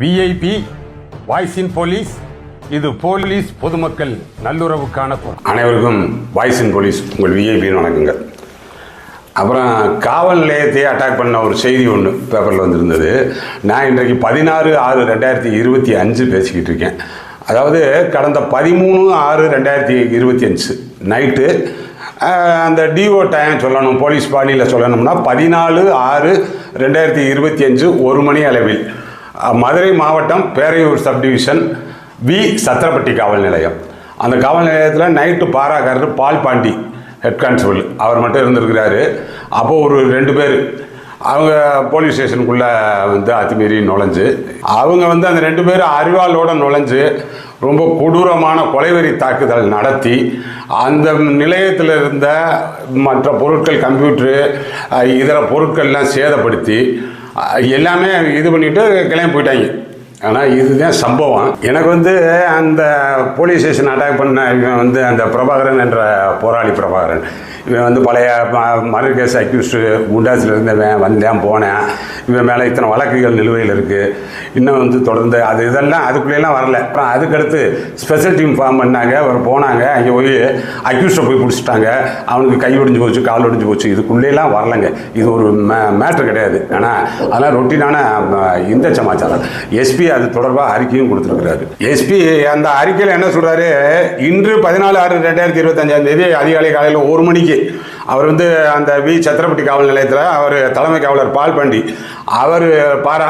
VIP voice in police இது police பொதுமக்கள் நல்லுறவுக்கான அனைவருக்கும் வாய்ஸ் இன் போலீஸ் உங்கள் விஐபின்னு வணக்கங்க அப்புறம் காவல் நிலையத்தை அட்டாக் பண்ண ஒரு செய்தி ஒன்று பேப்பரில் வந்திருந்தது. நான் இன்றைக்கு பதினாறு ஆறு ரெண்டாயிரத்தி இருபத்தி அஞ்சு பேசிக்கிட்டு இருக்கேன். அதாவது கடந்த பதிமூணு ஆறு ரெண்டாயிரத்தி இருபத்தி அஞ்சு நைட்டு அந்த டிஓ டைம் சொல்லணும் போலீஸ் பாணியில் சொல்லணும்னா பதினாலு ஆறு ரெண்டாயிரத்தி இருபத்தி அஞ்சு ஒரு மணி அளவில். மதுரை மாவட்டம் பேரையூர் சப்டிவிஷன் வி. சத்திரப்பட்டி காவல் நிலையம். அந்த காவல் நிலையத்தில் நைட்டு பாராக்காரர் பால் பாண்டி ஹெட் கான்ஸ்டபிள் அவர் மட்டும் இருந்திருக்கிறாரு. அப்போது ஒரு ரெண்டு பேர். அவங்க போலீஸ் ஸ்டேஷனுக்குள்ளே வந்து அத்துமீறி நுழைஞ்சு அவங்க வந்து அந்த ரெண்டு பேரும் அறிவாளோட நுழைஞ்சு ரொம்ப கொடூரமான கொலைவெறி தாக்குதல் நடத்தி அந்த நிலையத்தில் இருந்த மற்ற பொருட்கள் கம்ப்யூட்டரு இதர பொருட்கள்லாம் சேதப்படுத்தி எல்லாமே இது பண்ணிட்டு கிளம்பி போயிட்டாங்க. ஆனால் இதுதான் சம்பவம். எனக்கு வந்து அந்த போலீஸ் ஸ்டேஷன் அட்டாக் பண்ண இவன் வந்து அந்த பிரபாகரன் என்ற போராளி பிரபாகரன். இவன் வந்து பழைய மர்டர் கேஸ் அக்யூஸ்டு குண்டாஸில் இருந்தவன் வந்தேன் போனேன். இவன் மேலே இத்தனை வழக்குகள் நிலுவையில் இருக்குது இன்னும் வந்து தொடர்ந்து அது இதெல்லாம் அதுக்குள்ளேலாம் வரல. அப்புறம் அதுக்கடுத்து ஸ்பெஷல் டீம் ஃபார்ம் பண்ணாங்க. அவர் போனாங்க அங்கே போய் அக்யூஸ்டை போய் பிடிச்சிட்டாங்க. அவனுக்கு கை ஒடிஞ்சு போச்சு கால் ஒடிஞ்சு போச்சு. இதுக்குள்ளேலாம் வரலங்க. இது ஒரு மே மேட்ரு கிடையாது. ஆனால் அதெல்லாம் ரொட்டீனான இந்த சமாச்சாரம். எஸ்பி அது தொடர்பாக அறிக்கையும் கொடுத்துருக்கிறாரு. எஸ்பி அந்த அறிக்கையில் என்ன சொல்கிறாரு இன்று பதினாலு ஆறு ரெண்டாயிரத்தி இருபத்தஞ்சாம் தேதி அதிகாலை காலையில் ஒரு மணிக்கு அவர் வந்து அந்த வி. சத்திரப்பட்டி காவல் நிலையத்தில் அவர் தலைமை காவலர் பால் பண்டி அவர் பாரா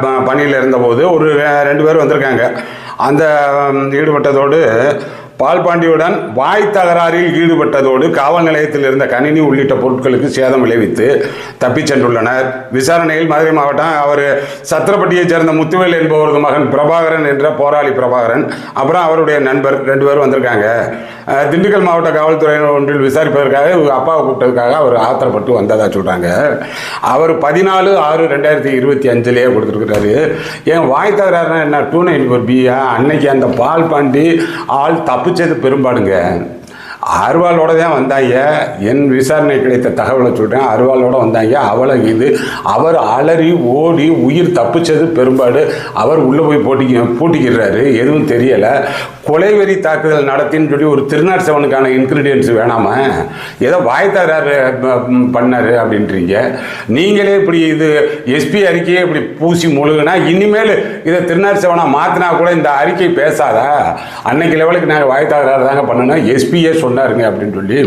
ப- பணியில் இருந்தபோது ஒரு ரெண்டு பேர் வந்திருக்காங்க. அந்த ஈடுபட்டதோடு பால் பாண்டியுடன் வாய் தகராறில் ஈடுபட்டதோடு காவல் நிலையத்தில் இருந்த கணினி உள்ளிட்ட பொருட்களுக்கு சேதம் விளைவித்து தப்பிச் சென்றுள்ளனர். விசாரணையில் மதுரை மாவட்டம் அவர் சத்திரப்பட்டியைச் சேர்ந்த முத்துவேல் என்பவரது மகன் பிரபாகரன் என்ற போராளி பிரபாகரன் அப்புறம் அவருடைய நண்பர் ரெண்டு பேரும் வந்திருக்காங்க. திண்டுக்கல் மாவட்ட காவல்துறையினர் ஒன்றில் விசாரிப்பதற்காக அப்பாவை கூப்பிட்டதுக்காக அவர் ஆத்திரப்பட்டு வந்ததா சொல்கிறாங்க அவர் பதினாலு ஆறு ரெண்டாயிரத்தி இருபத்தி அஞ்சுலேயே கொடுத்துருக்குறாரு. ஏன் வாய் தகராறுனா என்ன? டூ நைன் ஒரு பியா? அன்னைக்கு அந்த பால் பாண்டி ஆள் தப்பிச்சது பெரும்பாடுங்க. அருவாளோட தான் வந்தாங்க. என் விசாரணை கிடைத்த தகவலை சொல்கிறேன் அருவாளோட வந்தாங்க. அவளை இது அவர் அலறி ஓடி உயிர் தப்பிச்சது பெரும்பாடு. அவர் உள்ளே போய் போட்டிக்க பூட்டிக்கிறாரு எதுவும் தெரியலை. கொலைவெறி தாக்குதல் நடத்தின்னு சொல்லி ஒரு திருநாட் செவனுக்கான இன்க்ரீடியன்ஸ் வேணாமா ஏதோ வாய் தகராறு பண்ணாரு அப்படின்றீங்க. நீங்களே இப்படி இது எஸ்பி அறிக்கையே இப்படி பூசி முழுகுனா இனிமேல் இதை திருநாட் செவனாக மாற்றினா கூட இந்த அறிக்கை பேசாதா? அன்னைக்கு லெவலுக்கு நாங்கள் வாய் தாங்க பண்ணணும். எஸ்பியே சொன்னாருங்க அப்படின்னு சொல்லி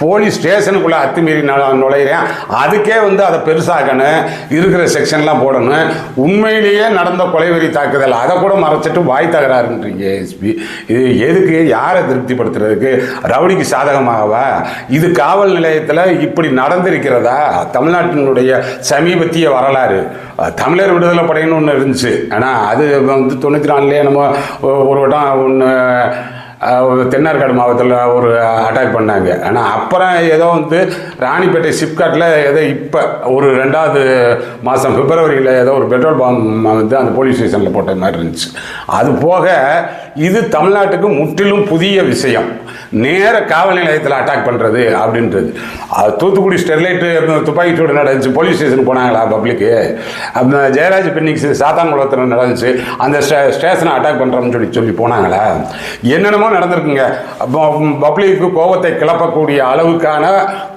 போலீஸ் ஸ்டேஷனுக்குள்ளே அத்துமீறி நான் நுழையிறேன். அதுக்கே வந்து அதை பெருசாகணும் இருக்கிற செக்ஷன்லாம் போடணும். உண்மையிலேயே நடந்த கொலைவெறி தாக்குதல். அதை கூட மறைச்சிட்டு வாய் தகராறுன்றீங்க எஸ்பி இது எதுக்கு? யாரை திருப்திப்படுத்துறதுக்கு? ரவுடிக்கு சாதகமாகவா? இது காவல் நிலையத்தில் இப்படி நடந்திருக்கிறதா? தமிழ்நாட்டினுடைய சமீபத்திய வரலாறு. தமிழர் விடுதலை படைன்னு ஒன்று இருந்துச்சு. ஆனால் அது வந்து தொண்ணூற்றி நாலுலேயே நம்ம ஒரு வட்டம் ஒன்று தென்னார்காடு மாவட்டத்தில் ஒரு அட்டாக் பண்ணாங்க. ஆனால் அப்புறம் ஏதோ வந்து ராணிப்பேட்டை சிப்காட்டில் ஏதோ இப்போ ஒரு ரெண்டாவது மாதம் பிப்ரவரியில் ஏதோ ஒரு பெட்ரோல் பாம் வந்து அந்த போலீஸ் ஸ்டேஷனில் போட்ட மாதிரி இருந்துச்சு. அது போக இது தமிழ்நாட்டுக்கு முற்றிலும் புதிய விஷயம். நேர காவல் நிலையத்தில் அட்டாக் பண்ணுறது அப்படின்றது. தூத்துக்குடி ஸ்டெர்லைட்டு துப்பாக்கி சூடு நடந்துச்சு. போலீஸ் ஸ்டேஷன் போனாங்களா பப்ளிக்கு அந்த ஜெயராஜ் பெண்ணிக்ஸ் சாத்தான்குளத்தில் நடந்துச்சு. அந்த ஸ்டே ஸ்டேஷனை அட்டாக் பண்ணுறோம்னு சொல்லி சொல்லி போனாங்களா? என்னென்னமோ நடந்திருக்குங்க. பப்ளிக்கு கோபத்தை கிளப்பக்கூடிய அளவுக்கான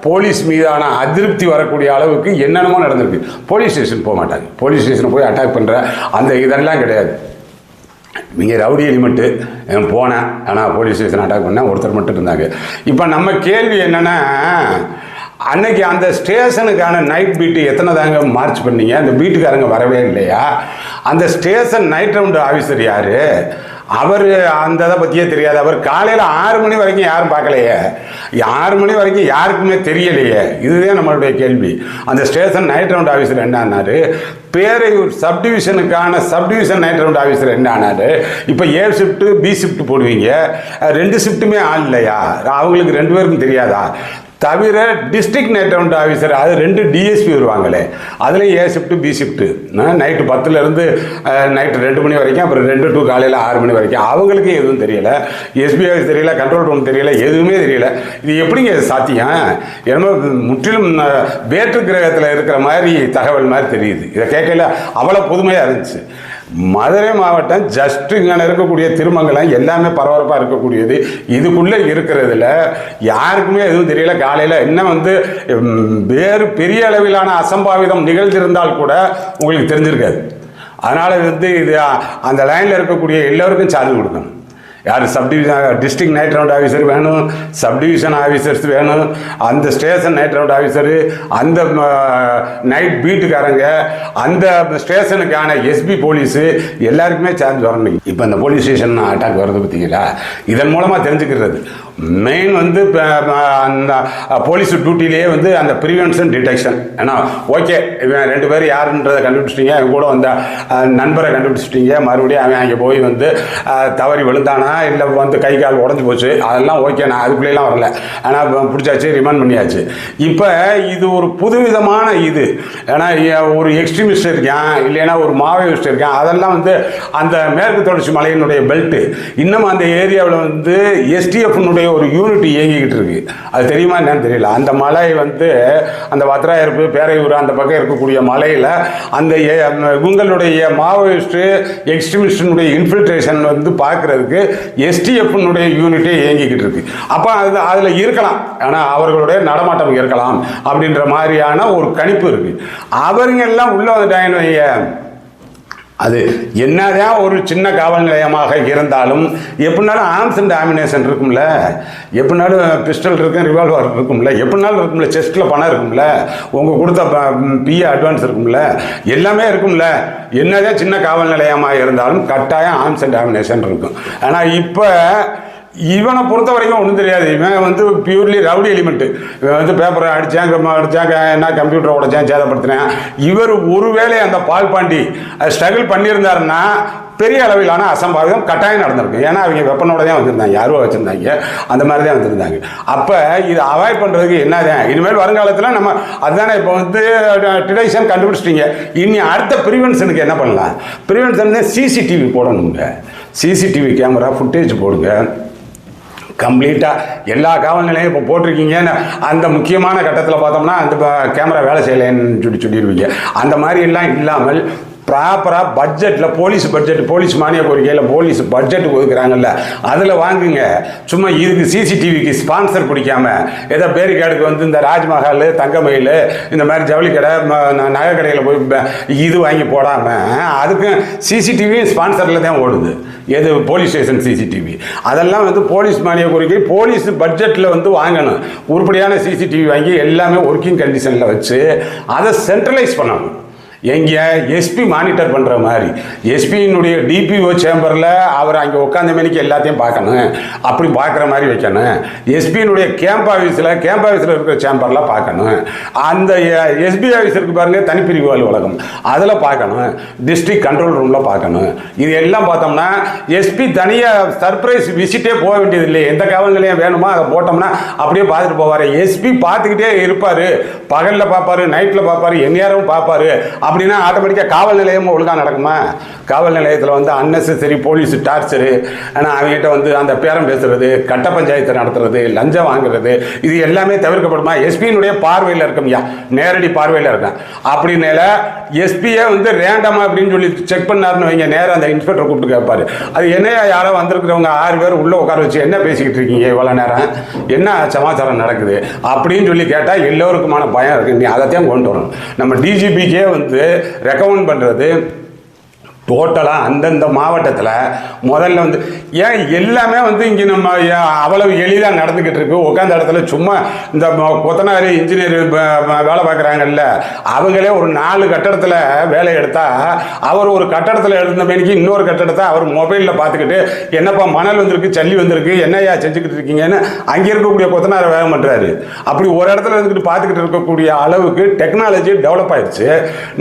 போலீஸ் மீதான அதிருப்தி வரக்கூடிய அளவுக்கு என்னென்னமோ நடந்திருக்கு. போலீஸ் ஸ்டேஷன் போக மாட்டாங்க. போலீஸ் ஸ்டேஷன் போய் அட்டாக் பண்ணுற அந்த இதெல்லாம் கிடையாது. நீங்கள் ரவுடி எலிமெண்ட்டு போனேன். ஆனால் போலீஸ் ஸ்டேஷன் அட்டாக் பண்ணேன். ஒருத்தர் மட்டும் இருந்தாங்க. இப்போ நம்ம கேள்வி என்னென்னா அன்னைக்கு அந்த ஸ்டேஷனுக்கான நைட் பீட்டு எத்தனை தாங்க மார்ச் பண்ணீங்க? அந்த பீட்டுக்காரங்க வரவே இல்லையா? அந்த ஸ்டேஷன் நைட் ரவுண்டு ஆஃபீஸர் யார்? அவர் அந்த இதை பற்றியே தெரியாது. அவர் காலையில் ஆறு மணி வரைக்கும் யாரும் பார்க்கலையே. ஆறு மணி வரைக்கும் யாருக்குமே தெரியலையே. இதுதான் நம்மளுடைய கேள்வி. அந்த ஸ்டேஷன் நைட் ரவுண்ட் ஆஃபீஸர் என்னன்னாரு பேரையூர் சப்டிவிஷனுக்கான சப்டிவிஷன் நைட் ரவுண்ட் ஆஃபீஸர் என்ன இப்போ ஏ ஷிஃப்ட்டு பி ஷிஃப்ட் போடுவீங்க. ரெண்டு ஷிஃப்ட்டுமே ஆள் இல்லையா? அவங்களுக்கு ரெண்டு பேருக்கும் தெரியாதா? தவிர டிஸ்ட்ரிக்ட் நைட் ரவுண்ட் ஆஃபீஸர் அது ரெண்டு டிஎஸ்பி வருவாங்களே. அதுலேயும் A shift B shift night பத்துலேருந்து நைட்டு ரெண்டு மணி வரைக்கும் அப்புறம் ரெண்டு டூ காலையில் ஆறு மணி வரைக்கும். அவங்களுக்கு எதுவும் தெரியல. எஸ்பி ஆஃபீஸ் தெரியல கண்ட்ரோல் ரூம் தெரியல எதுவுமே தெரியல. இது எப்படிங்க சாத்தியம்? என்னமோ முற்றிலும் வேற்று கிரகத்தில் இருக்கிற மாதிரி தகவல் மாதிரி தெரியுது. இதை கேட்கல அவ்வளோ புதுமையாக இருந்துச்சு. மதுரை மாவட்டம் ஜஸ்ட் இங்கே இருக்கக்கூடிய திருமங்கலம் எல்லாமே பரபரப்பாக இருக்கக்கூடியது. இதுக்குள்ளே இருக்கிறதுல யாருக்குமே எதுவும் தெரியல. காலையில் என்ன வந்து வேறு பெரிய அளவிலான அசம்பாவிதம் நிகழ்ந்திருந்தால் கூட உங்களுக்கு தெரிஞ்சிருக்காது. அதனால் வந்து இது அந்த லைனில் இருக்கக்கூடிய எல்லோருக்கும் சார்ஜ் கொடுக்கணும். யார் subdivision district night round officer வேணும் சப்டிவிஷன் ஆஃபீஸர்ஸ் வேணும். அந்த ஸ்டேஷன் நைட் ரவுண்ட் ஆஃபீஸரு அந்த நைட் பீட்டுக்காரங்க அந்த ஸ்டேஷனுக்கான எஸ்பி போலீஸு எல்லாருக்குமே சார்ஜ் வரணும். இப்போ இந்த போலீஸ் ஸ்டேஷன் அட்டாக் வருது பார்த்தீங்களா இதன் மூலமாக தெரிஞ்சுக்கிறது. மெயின் வந்து அந்த போலீஸ் டியூட்டிலேயே வந்து அந்த ப்ரிவென்ஷன் டிடெக்ஷன் ஏன்னா ஓகே இவன் ரெண்டு பேரும் யாருன்றதை கண்டுபிடிச்சிட்டீங்க இவன் கூட வந்த நண்பரை கண்டுபிடிச்சிட்டீங்க. மறுபடியும் அவன் அங்கே போய் வந்து தவறி விழுந்தானா? இல்லை வந்து கை கால் உடஞ்சி போச்சு. அதெல்லாம் ஓகே நான் அதுக்குள்ளேலாம் வரல. ஆனால் பிடிச்சாச்சு ரிமாண்ட் பண்ணியாச்சு. இப்போ இது ஒரு புதுவிதமான இது. ஏன்னா ஒரு எக்ஸ்ட்ரீமிஸ்ட் இருக்கான் இல்லைன்னா ஒரு மாவோயிஸ்ட் இருக்கான். அதெல்லாம் வந்து அந்த மேற்கு தொடர்ச்சி மலையினுடைய பெல்ட்டு இன்னும் அந்த ஏரியாவில் வந்து எஸ்டிஎஃப்னுடைய ஒரு யூனிட் இயங்கிக்கிட்டு இருக்கு. அது தெரியுமா என்னன்னு தெரியல. அந்த மலை வந்து அந்த வத்ராயிருப்பு பேரையூர் அந்த பக்கம் இருக்கக்கூடிய மலையில் அந்த ஏ- இவங்களுடைய மாவோயிஸ்ட்டு எக்ஸ்ட்ரீமிஸ்டினுடைய இன்ஃபில்ட்ரேஷன் வந்து பார்க்குறதுக்கு எஸ்டிஎஃப்னுடைய யூனிட்டே இயங்கிக்கிட்டு இருக்கு. அப்போ அது அதில் இருக்கலாம். ஆனால் அவர்களுடைய நடமாட்டம் இருக்கலாம் அப்படின்ற மாதிரியான ஒரு கணிப்பு இருக்குது அவருங்க எல்லாம் உள்ள வந்துட்டாங்கன்னு வைங்க, அது என்னதான் ஒரு சின்ன காவல் நிலையமாக இருந்தாலும் எப்படினாலும் ஆர்ம்ஸ் அண்ட் ஆமினேஷன் இருக்கும்ல. எப்படினாலும் பிஸ்டல் இருக்கும் ரிவால்வர் இருக்கும்ல. எப்படினாலும் இருக்கும்ல செஸ்ட்டில் பணம் இருக்கும்ல. உங்கள் கொடுத்த பிஏ அட்வான்ஸ் இருக்கும்ல. எல்லாமே இருக்கும்ல. என்னதான் சின்ன காவல் நிலையமாக இருந்தாலும் கட்டாயம் ஆர்ம்ஸ் அண்ட் ஆமினேஷன் இருக்கும். ஆனால் இப்போ இவனை பொறுத்த வரைக்கும் ஒன்றும் தெரியாது. இவன் வந்து பியூர்லி ரவுடி எலிமெண்ட் இவன் வந்து பேப்பரை அடித்தான் அடித்தாங்க என்ன கம்ப்யூட்டரை உடைச்சான் சேதப்படுத்தினேன். இவர் ஒருவேளை அந்த பால் பாண்டி ஸ்ட்ரகிள் பண்ணியிருந்தாருன்னா பெரிய அளவிலான அசம்பாவிதம் கட்டாயம் நடந்திருக்கும். ஏன்னா அவங்க வெப்பனோட தான் வந்திருந்தாங்க யாரோ வச்சுருந்தாங்க. அந்த மாதிரி தான் வந்திருந்தாங்க. அப்போ இது அவாய்ட் பண்ணுறதுக்கு என்னதான் இனிமேல் வருங்காலத்தில் நம்ம அதுதானே இப்போ வந்து டிடெக்ஷன் கண்டுபிடிச்சிட்டீங்க. இனி அடுத்த ப்ரிவென்ஷனுக்கு என்ன பண்ணலாம்? ப்ரிவென்ஷன் சிசிடிவி போடணுங்க. சிசிடிவி கேமரா ஃபுட்டேஜ் போடுங்க. கம்ப்ளீட்டாக எல்லா காவல் நிலையம் இப்போ போட்டிருக்கீங்கன்னு அந்த முக்கியமான கட்டத்தில் பார்த்தோம்னா அந்த கேமரா வேலை செய்யலைன்னு சொல்லி சொல்லிடுவீங்க அந்த மாதிரி எல்லாம் இல்லாமல் ப்ராப்பராக பட்ஜெட்டில் போலீஸ் பட்ஜெட் போலீஸ் மானிய கோரிக்கையில் போலீஸ் பட்ஜெட் ஒதுக்குறாங்கல்ல. அதில் வாங்குங்க. சும்மா இதுக்கு சிசிடிவிக்கு ஸ்பான்சர் பிடிக்காம ஏதோ பேரிகார்டுக்கு வந்து இந்த ராஜ்மஹால் தங்கமயில் இந்த மாதிரி ஜவுளி கடை நகை கடையில் போய் இது வாங்கி போடாமல் அதுக்கும் சிசிடிவி ஸ்பான்சரில் தான் ஓடுது. எது போலீஸ் ஸ்டேஷன் சிசிடிவி அதெல்லாம் வந்து போலீஸ் மானிய கோரிக்கை போலீஸ் பட்ஜெட்டில் வந்து வாங்கணும். உருப்படியான சிசிடிவி வாங்கி எல்லாமே ஒர்க்கிங் கண்டிஷனில் வச்சு அதை சென்ட்ரலைஸ் பண்ணணும். எங்கே எஸ்பி மானிட்டர் பண்ணுற மாதிரி. எஸ்பியினுடைய டிபிஓ சேம்பரில் அவர் அங்கே உட்காந்த மணிக்கு எல்லாத்தையும் பார்க்கணும். அப்படி பார்க்குற மாதிரி வைக்கணும். எஸ்பியினுடைய கேம்ப் ஆஃபீஸில் கேம்ப் ஆஃபீஸில் இருக்கிற சேம்பரில் பார்க்கணும். அந்த எஸ்பி ஆஃபீஸ் இருக்கு பாருங்க தனிப்பிரிவு அலுவலகம். அதில் பார்க்கணும். டிஸ்ட்ரிக்ட் கண்ட்ரோல் ரூமில் பார்க்கணும். இது எல்லாம் பார்த்தோம்னா எஸ்பி தனியாக சர்ப்ரைஸ் விசிட்டே போக வேண்டியது இல்லை எந்த காவல் நிலையம் வேணுமோ அதை போட்டோம்னா அப்படியே பார்த்துட்டு போவார். எஸ்பி பார்த்துக்கிட்டே இருப்பார். பகலில் பார்ப்பார் நைட்டில் பார்ப்பார் எந்நேரமும் பார்ப்பார். அப்படின்னா ஆட்டோமேட்டிக்காக காவல் நிலையம் ஒழுங்காக நடக்குமா? காவல் நிலையத்தில் வந்து அன்னெசரி போலீஸ் டார்ச்சரு ஆனால் அவங்ககிட்ட வந்து அந்த பேரம் பேசுறது கட்ட பஞ்சாயத்து நடத்துறது லஞ்சம் வாங்குறது இது எல்லாமே தவிர்க்கப்படுமா? எஸ்பியினுடைய பார்வையில் இருக்கும்யா நேரடி பார்வையில் இருக்கேன் அப்படின்னால எஸ்பியே வந்து ரேண்டமா அப்படின்னு சொல்லி செக் பண்ணாருன்னு வைங்க நேரம் அந்த இன்ஸ்பெக்டர் கூப்பிட்டு கேட்பாரு. அது என்னையா யாரோ வந்திருக்கிறவங்க ஆறு பேர் உள்ளே உட்கார வச்சு என்ன பேசிக்கிட்டு இருக்கீங்க இவ்வளோ நேரம்? என்ன சமாச்சாரம் நடக்குது? அப்படின்னு சொல்லி கேட்டால் எல்லோருக்குமான பயம் இருக்குது நீ அதைத்தான் கொண்டு வரணும். நம்ம டிஜிபிக்கே வந்து ரெக்கமெண்ட் பண்ணுறது டோட்டலாக அந்தந்த மாவட்டத்தில் முதல்ல வந்து ஏன் எல்லாமே வந்து இங்கே நம்ம அவ்வளவு எளிதாக நடந்துக்கிட்டு இருக்கு. உட்காந்த இடத்துல சும்மா இந்த கொத்தனார் இன்ஜினியர் வேலை பார்க்குறாங்கல்ல அவங்களே ஒரு நாலு கட்டடத்தில் வேலை எடுத்தால் அவர் ஒரு கட்டடத்தில் எழுந்த மணிக்கு இன்னொரு கட்டடத்தை அவர் மொபைலில் பார்த்துக்கிட்டு என்னப்பா மணல் வந்திருக்கு சல்லி வந்திருக்கு என்னையா செஞ்சுக்கிட்டு இருக்கீங்கன்னு அங்கே இருக்கக்கூடிய கொத்தனாரை வேகம் பண்ணுறாரு அப்படி ஒரு இடத்துல இருந்துக்கிட்டு பார்த்துக்கிட்டு இருக்கக்கூடிய அளவுக்கு டெக்னாலஜி டெவலப் ஆயிடுச்சு.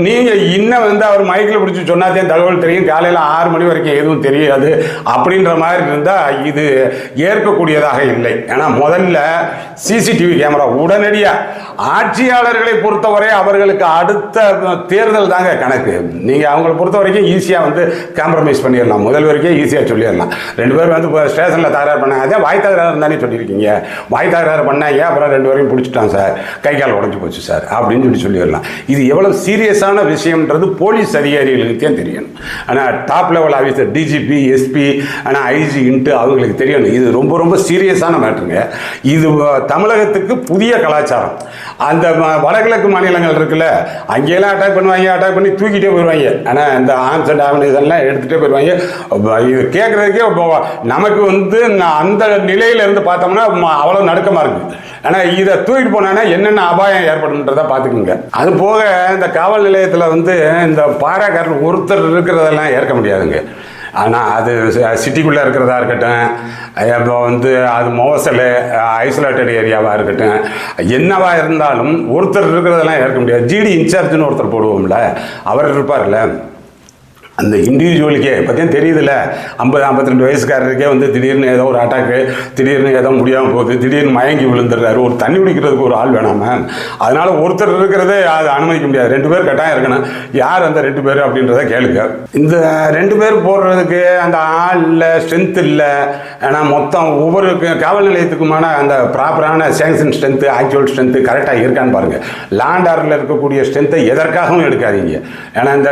நீங்கள் இன்னும் வந்து அவர் மைக்கில் பிடிச்சி சொன்னாதே தகவல் தெரியும். காலையில் ஆறு மணி வரைக்கும் எதுவும் தெரியாது. அப்படின்ற மாதிரி இருந்தால் இது ஏற்கக்கூடியதாக இல்லை. ஏன்னா முதல்ல சிசிடிவி கேமரா உடனடியாக ஆட்சியாளர்களை பொறுத்தவரை அவர்களுக்கு அடுத்த தேர்தல் தாங்க கணக்கு. நீங்கள் அவங்கள பொறுத்த வரைக்கும் ஈஸியாக வந்து காம்ப்ரமைஸ் பண்ணிடலாம். முதல் வரைக்கும் ஈஸியாக சொல்லிடலாம். ரெண்டு பேரும் வந்து இப்போ ஸ்டேஷனில் தகராறு பண்ணாங்க. அதே வாய் தகராறு தானே சொல்லியிருக்கீங்க. வாய் தகராறு பண்ணாங்க அப்புறம் ரெண்டு பேரையும் பிடிச்சிட்டான் சார்? கை கால் உடஞ்சி போச்சு சார். அப்படின்னு சொல்லி சொல்லிடலாம். இது எவ்வளோ சீரியஸான விஷயம்ன்றது போலீஸ் அதிகாரிகளுக்கு தெரியணும். ஆனால் top level officer DGP SP ஆனால் ஐஜி இன்ட்டு அவங்களுக்கு தெரியணும் இது ரொம்ப ரொம்ப சீரியஸான மேட்ருங்க இது தமிழகத்துக்கு புதிய கலாச்சாரம். அந்த வடகிழக்கு மாநிலங்கள் இருக்குல்ல அங்கேயெல்லாம் அட்டாக் பண்ணுவாங்க அட்டாக் பண்ணி தூக்கிட்டே போயிடுவாங்க ஆனால் இந்த ஆர்ம்ஸ் அண்ட் ஆவனேஷன்லாம் எடுத்துகிட்டே போயிடுவாங்க இது கேட்குறதுக்கே நமக்கு வந்து அந்த நிலையில இருந்து பார்த்தோம்னா அவ்வளோ நடுக்கமாக இருக்குது ஆனால் இதை தூக்கிட்டு போனோன்னா என்னென்ன அபாயம் ஏற்படும்ன்றதை பார்த்துக்குங்க. அது போக இந்த காவல் நிலையத்தில் வந்து இந்த பாராக்காரர் ஒருத்தர் இருக்கிறதெல்லாம் ஏற்க முடியாதுங்க. ஆனால் அது சிட்டிக்குள்ளே இருக்கிறதா இருக்கட்டும் இப்போ வந்து அது மோசல் ஐசோலேட்டட் ஏரியாவாக இருக்கட்டும் என்னவா இருந்தாலும் ஒருத்தர் இருக்கிறதெல்லாம் ஏற்க முடியாது. ஜிடி இன்சார்ஜ்னு ஒருத்தர் போடுவோம்ல அவர் இருப்பார்ல. அந்த இண்டிவிஜுவலுக்கே பற்றியும் தெரியுதுல்ல. ஐம்பது ஐம்பத்தி ரெண்டு வயசுக்காரருக்கே வந்து திடீர்னு ஏதோ ஒரு அட்டாக்கு திடீர்னு ஏதோ முடியாமல் போகுது திடீர்னு மயங்கி விழுந்துடுறாரு. ஒரு தண்ணி குடிக்கிறதுக்கு ஒரு ஆள் வேணாம அதனால ஒருத்தர் இருக்கிறதே அது அனுமதிக்க முடியாது. ரெண்டு பேர் கட்டாயம் இருக்கணும். யார் அந்த ரெண்டு பேர் அப்படின்றத கேளுங்க. இந்த ரெண்டு பேர் போடுறதுக்கு அந்த ஆள் இல்லை ஸ்ட்ரென்த் இல்லை ஏன்னா மொத்தம் ஒவ்வொரு காவல் நிலையத்துக்குமான அந்த ப்ராப்பரான சேங்ஷன் ஸ்ட்ரென்த்து ஆக்சுவல் ஸ்ட்ரென்த்து கரெக்டாக இருக்கான்னு பாருங்கள் லேண்டாரில் இருக்கக்கூடிய ஸ்ட்ரென்த்தை எதற்காகவும் எடுக்காதீங்க. ஏன்னா இந்த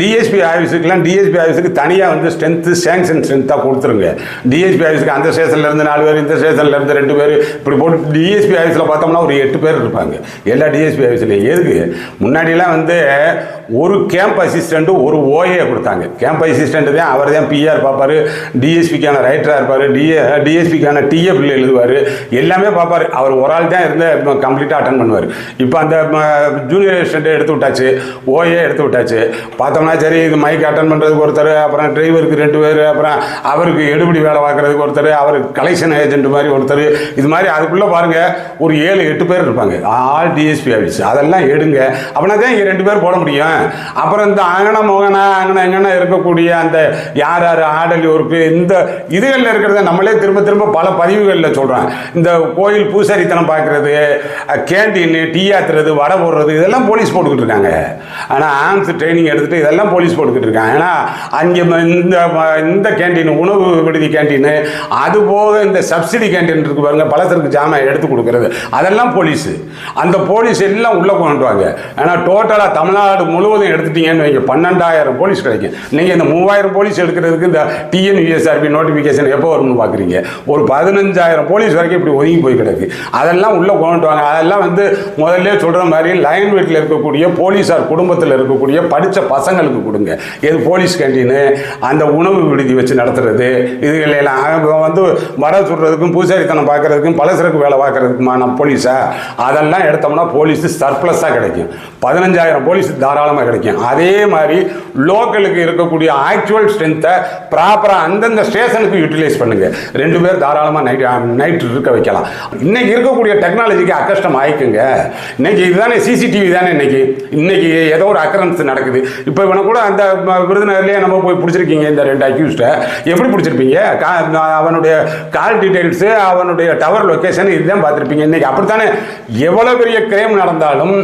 டிஎஸ்பி ஆஃபீஸுக்குலாம் டிஎஸ்பி ஆஃபீஸுக்கு தனியாக வந்து ஸ்ட்ரென்த்து சேங்ஷன் ஸ்ட்ரென்த்தாக கொடுத்துருங்க. டிஎஸ்பி ஆஃபீஸுக்கு அந்த ஸ்டேஷன்லேருந்து நாலு பேர் இந்த ஸ்டேஷன்லேருந்து ரெண்டு பேர் இப்படி போட்டு டிஎஸ்பி ஆஃபீஸில் பார்த்தோம்னா ஒரு எட்டு பேர் இருப்பாங்க. எல்லா டிஎஸ்பி ஆஃபீஸ்லையும் எதுக்கு? முன்னாடிலாம் வந்து ஒரு கேம்ப் அசிஸ்டண்ட்டு ஒரு ஓஏ கொடுத்தாங்க. கேம்ப் அசிஸ்டண்ட்டு தான் அவர் தான் பிஆர் பார்ப்பார். டிஎஸ்பிக்கான ரைட்டராக இருப்பார். டிஏ டிஎஸ்பிக்கான டிஎஃப் எழுதுவார். எல்லாமே பார்ப்பார். அவர் ஒரு ஆள் தான் இருந்து கம்ப்ளீட்டாக அட்டன் பண்ணுவார். இப்போ அந்த ஜூனியர் அசிஸ்டண்ட்டை எடுத்து விட்டாச்சு. ஓஏ எடுத்து விட்டாச்சு. பார்த்தோம்னா சரி இது மைக் அட்டன் பண்ணுறதுக்கு ஒருத்தர் அப்புறம் டிரைவருக்கு ரெண்டு பேர் அப்புறம் அவருக்கு எடுபடி வேலை பார்க்குறதுக்கு ஒருத்தர் அவருக்கு கலெக்ஷன் ஏஜென்ட் மாதிரி ஒருத்தர். இது மாதிரி அதுக்குள்ளே பாருங்கள் ஒரு ஏழு எட்டு பேர் இருப்பாங்க. ஆல் டிஎஸ்பி ஆஃபீஸ் அதெல்லாம் எடுங்க. அப்படின்னா தான் இங்கே ரெண்டு பேர் போட முடியும். அப்புறம் இந்த அங்கன மோகனா அங்கன எங்கன்னா இருக்கக்கூடிய அந்த யார் யார் ஆடல் உறுப்பு இந்த இதுகளில் இருக்கிறத நம்மளே திரும்ப திரும்ப பல பதிவுகளில் சொல்கிறோம் இந்த கோயில் பூசாரித்தனம் பார்க்குறது கேண்டீன் டீ ஆத்துறது வடை போடுறது இதெல்லாம் போலீஸ் போட்டுக்கிட்டு இருக்காங்க. ஆனால் ஆர்ம்ஸ் ட்ரைனிங் எடுத்துகிட்டு இதெல்லாம் போலீஸ் கொடுத்துட்டு இருக்காங்க ஏன்னா அங்கே இந்த இந்த கேண்டீன் உணவு விடுதி கேன்டீனு அது போக இந்த சப்சிடி கேண்டீன் இருக்கு பாருங்க பலசருக்கு ஜாமான் எடுத்து கொடுக்கறது. அதெல்லாம் போலீஸு அந்த போலீஸ் எல்லாம் உள்ளே கொண்டுவாங்க. ஏன்னா டோட்டலாக தமிழ்நாடு முழுவதும் எடுத்துட்டீங்கன்னு வைங்க. பன்னெண்டாயிரம் போலீஸ் கிடைக்கும். நீங்கள் இந்த மூவாயிரம் போலீஸ் எடுக்கிறதுக்கு இந்த டிஎன்யூஎஸ்ஆர்பி நோட்டிஃபிகேஷன் எப்போ வரும்னு பார்க்குறீங்க ஒரு பதினஞ்சாயிரம் போலீஸ் வரைக்கும் இப்படி ஒதுங்கி போய் கிடக்கு. அதெல்லாம் உள்ளே கொண்டுவாங்க. அதெல்லாம் வந்து முதல்ல சொல்கிற மாதிரி லைன் வீட்டில் இருக்கக்கூடிய போலீஸார் குடும்பத்தில் இருக்கக்கூடிய படித்த பசங்களுக்கு கொடுங்க. எது போலீஸ் கேண்டீனு அந்த உணவு விடுதி வச்சு நடத்துறது. இதுகள் எல்லாம் அவங்க வந்து வடை சுடுறதுக்கும் பூசாரித்தனம் பார்க்கறதுக்கும் பலசரக்கு வேலை பார்க்கறதுக்குமான போலீஸா? அதெல்லாம் எடுத்தோம்னா போலீஸ் சர்ப்ளஸாக கிடைக்கும். பதினஞ்சாயிரம் போலீஸ் தாராளமாக கிடைக்கும். அதே மாதிரி லோக்கலுக்கு இருக்கக்கூடிய ஆக்சுவல் ஸ்ட்ரென்த்தை ப்ராப்பராக அந்தந்த ஸ்டேஷனுக்கு யூட்டிலைஸ் பண்ணுங்க. ரெண்டு பேர் தாராளமாக நைட் நைட் இருக்க வைக்கலாம். இன்னைக்கு இருக்கக்கூடிய டெக்னாலஜிக்கு அக்கஷ்டம் ஆயிக்குங்க. இன்னைக்கு இதுதானே சிசிடிவி தானே இன்னைக்கு. இன்னைக்கு ஏதோ ஒரு அக்கரன்ஸ் நடக்குது. இப்போ இவனை கூட அந்த விருதுநகர்லேயே நம்ம போய் பிடிச்சிருக்கீங்க இந்த ரெண்டு அக்யூஸ்ட்டை எப்படி பிடிச்சிருப்பீங்க? கா- அவனுடைய கால் டீட்டெயில்ஸு அவனுடைய டவர் லொக்கேஷன் இதுதான் பார்த்துருப்பீங்க. இன்றைக்கி அப்படித்தானே? எவ்வளோ பெரிய கிரைம் நடந்தாலும்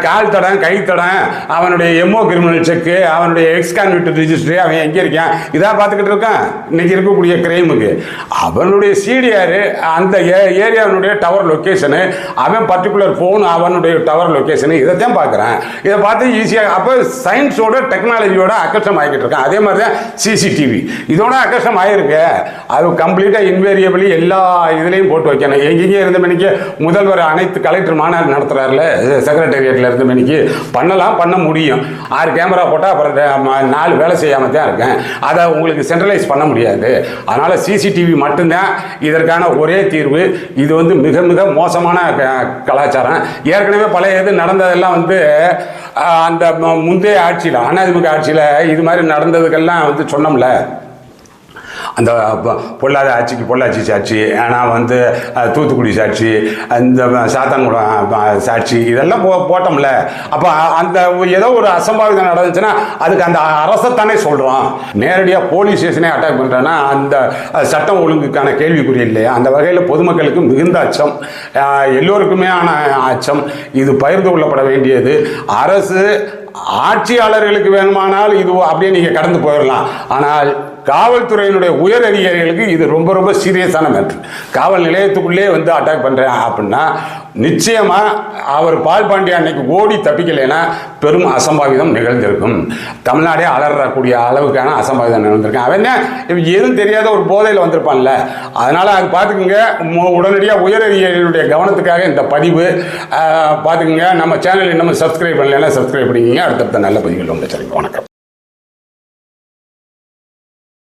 கால் தடம் கை தடம் அவனுடைய எம்ஓ கிரிமினல் செக்கு அவனுடைய எக்ஸ் கான்விக்ட் ரிஜிஸ்ட்ரி அவன் எங்கே இருக்கான்? இதாக பார்த்துக்கிட்டு இருக்கான். இன்னைக்கு இருக்கக்கூடிய கிரைமுக்கு அவனுடைய சிடிஆர் அந்த ஏ- ஏரியாவினுடைய டவர் லொக்கேஷனு அவன் பர்டிகுலர் ஃபோன் அவனுடைய டவர் லொக்கேஷனு இதைத்தான் பார்க்குறேன். இதை பார்த்து ஈஸியாக அப்போ சயின்ஸோட டெக்னாலஜி டெக்னாலஜியோட அக்கஷ்டம் ஆகிக்கிட்டு இருக்கான். அதே மாதிரி தான் சிசிடிவி இதோட அக்கஷ்டம் ஆகிருக்கு அது கம்ப்ளீட்டாக இன்வேரியபிளி எல்லா இதுலேயும் போட்டு வைக்கணும். எங்கெங்கே இருந்த மணிக்கு முதல்வர் அனைத்து கலெக்டர் மாநாடு நடத்துகிறாருல செக்ரட்டேரியட்டில் இருந்த மணிக்கு பண்ணலாம் பண்ண முடியும். ஆறு கேமரா போட்டால் அப்புறம் நாலு வேலை செய்யாமல் தான் இருக்கேன். அதை உங்களுக்கு சென்ட்ரலைஸ் பண்ண முடியாது. அதனால் சிசிடிவி மட்டும்தான் இதற்கான ஒரே தீர்வு. இது வந்து மிக மிக மோசமான கலாச்சாரம். ஏற்கனவே பழைய இது நடந்ததெல்லாம் வந்து அந்த முந்தைய ஆட்சியில் அதிமுக ஆட்சியில் இது மாதிரி நடந்ததுக்கெல்லாம் வந்து சொன்னோம்ல. அந்த பொள்ளாத ஆட்சிக்கு பொள்ளாச்சி சாட்சி ஆனால் வந்து தூத்துக்குடி சாட்சி அந்த சாத்தான்குளம் சாட்சி இதெல்லாம் போ போட்டோம்ல. அப்போ அந்த ஏதோ ஒரு அசம்பாவிதம் நடந்துச்சுன்னா அதுக்கு அந்த அரசத்தானே சொல்கிறோம் நேரடியாக போலீஸ் ஸ்டேஷனே அட்டாக் பண்ணுறேன்னா அந்த சட்டம் ஒழுங்குக்கான கேள்விக்குறி இல்லையா? அந்த வகையில் பொதுமக்களுக்கு மிகுந்த அச்சம். எல்லோருக்குமே ஆன அச்சம். இது பகிர்ந்து கொள்ளப்பட வேண்டியது. அரசு ஆட்சியாளர்களுக்கு வேணுமானால் இது அப்படியே நீங்கள் கடந்து போயிடலாம். ஆனால் காவல்துறையினுடைய உயர் அதிகாரிகளுக்கு இது ரொம்ப ரொம்ப சீரியஸான மேட்ரு. காவல் நிலையத்துக்குள்ளே வந்து அட்டாக் பண்ணுறேன் அப்படின்னா நிச்சயமாக அவர் பால் பாண்டியா அன்னைக்கு ஓடி தப்பிக்கலைன்னா பெரும் அசம்பாவிதம் நிகழ்ந்திருக்கும். தமிழ்நாடே அலறக்கூடிய அளவுக்கான அசம்பாவிதம் நிகழ்ந்திருக்கும். அவன் தான் இவன் எதுவும் தெரியாத ஒரு போதையில் வந்திருப்பான்ல. அதனால் அது பார்த்துக்குங்க உடனடியாக உயர் அதிகாரிகளுடைய கவனத்துக்காக இந்த பதிவு. பார்த்துக்குங்க நம்ம சேனல் இன்னமும் சப்ஸ்கிரைப் பண்ணலைன்னா சப்ஸ்கிரைப் பண்ணிக்கிங்க. அடுத்தடுத்த நல்ல பதிவுகள் வந்து சரிங்க வணக்கம்.